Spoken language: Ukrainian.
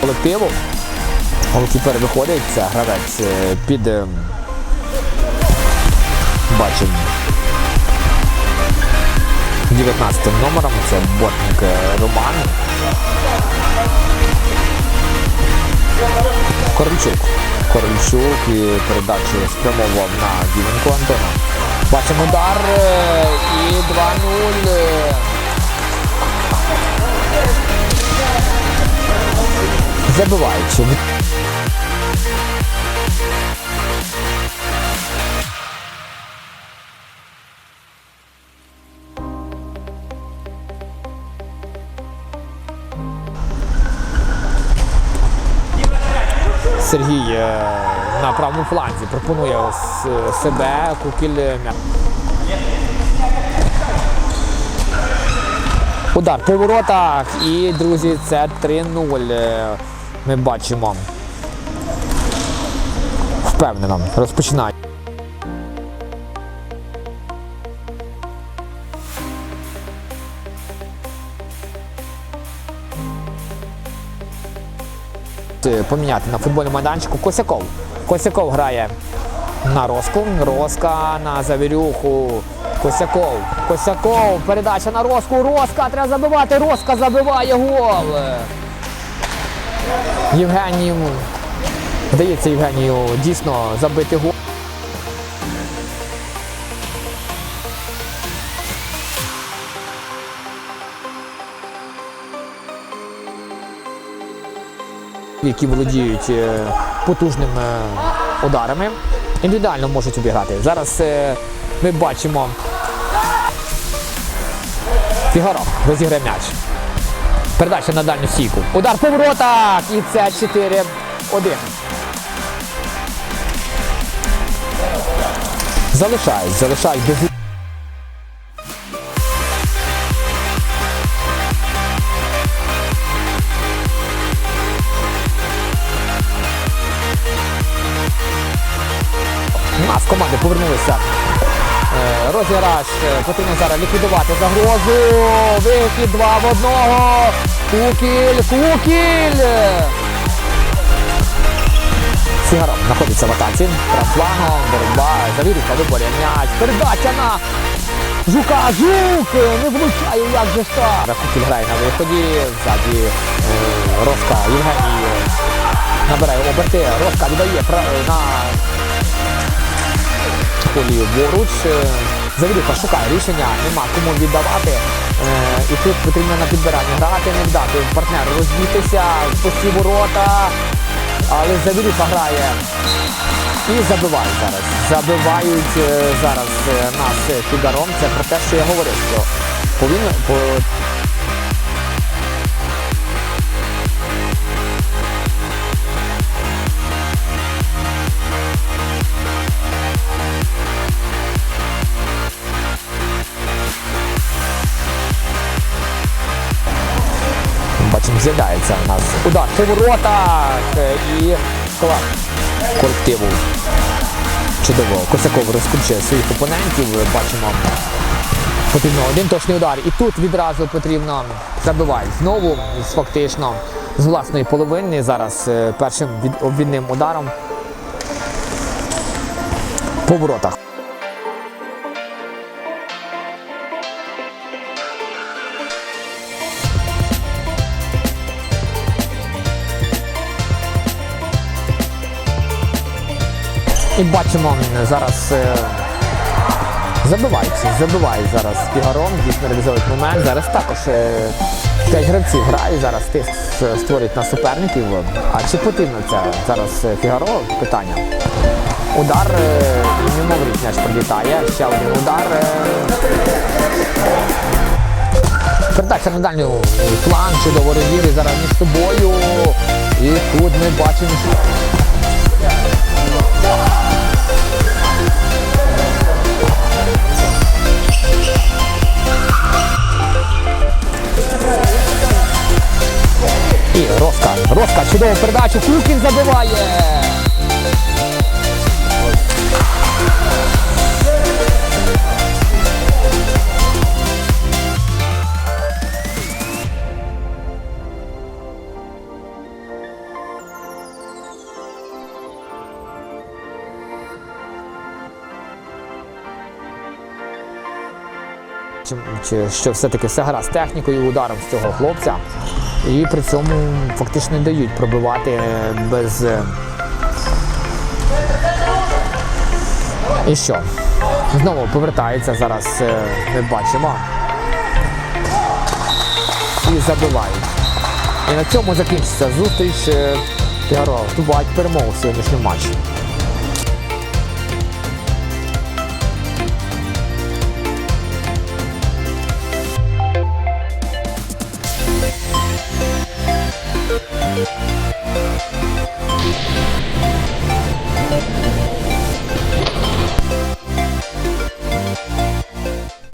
колективу. Голкіпер виходить, це гравець е, під е, бачимо 19 номером, це бортник е, Роман. Корольчук. Корольчук і передачу спрямовував на Дівенко Антона. Бачимо удар і 2-0. Забиваючи. Сергій е, на правому фланзі пропонує себе Кукіль. е, Удар по воротах. І, друзі, це 3-0. Ми бачимо. Впевнено. Розпочинає. Поміняти на футбольному майданчику Косяков. Косяков грає на Роску. Роска на Завірюху. Косяков. Косяков. Передача на Роску. Роска. Треба забивати. Роска забиває гол. Євгенію. Вдається Євгенію дійсно забити гол. які володіють е, потужними ударами, індивідуально можуть обіграти. Зараз е, ми бачимо Фігаро розіграє м'яч. Передача на дальню стійку. Удар по воротах! І це 4-1. Залишають, залишають без У нас команди повернулися. Е, Розіграш е, потрібно зараз ліквідувати загрозу. Вихід два в одного. Кукіль, кукіль. Сігаров знаходиться в атаці. Трампланом, боротьба, завірюка, виборює м'яч. Передача на Жука, Жук! Не влучає, як же так. Кукіль грає на виході. Ззаді е, Роска Євгеній набирає оберти. Роска віддає на полі поруч. Завірюха шукає рішення, нема кому віддавати. Е, І тут потрібно на підбирання грати, не дати партнеру розбітися, пусті ворота. Але Завірюха грає і забиває зараз. Забивають е, зараз е, нас е, Фігаром. Це про те, що я говорив, що повинно Бачимо, з'являється у нас удар по воротах е, і склад колективу. Чудово. Косяков розкручує своїх опонентів. Бачимо, потрібно один точний удар. І тут відразу потрібно забивати. Знову фактично з власної половини. Зараз е, першим обвідним ударом по воротах. І бачимо зараз е, забивають, забивають зараз Фігаром, дійсно реалізовують момент. Зараз також е, п'ять гравців грають, зараз тиск створюють на суперників. А чи потрібно це зараз е, Фігаро? Питання. Удар е, воріт м'яч прилітає. Ще один удар. е. Передача на дальню план, чудово розігрі зараз між собою. І тут ми бачимо, чудову передачу. Кукін забиває. Чи, що все-таки все гаразд з технікою ударом з цього хлопця. І при цьому фактично не дають пробивати е, без. е, І що? Знову повертається зараз, е, ми бачимо. І забивають. І на цьому закінчиться зустріч. е, Фігаро здобувають перемогу в сьогоднішньому матчі.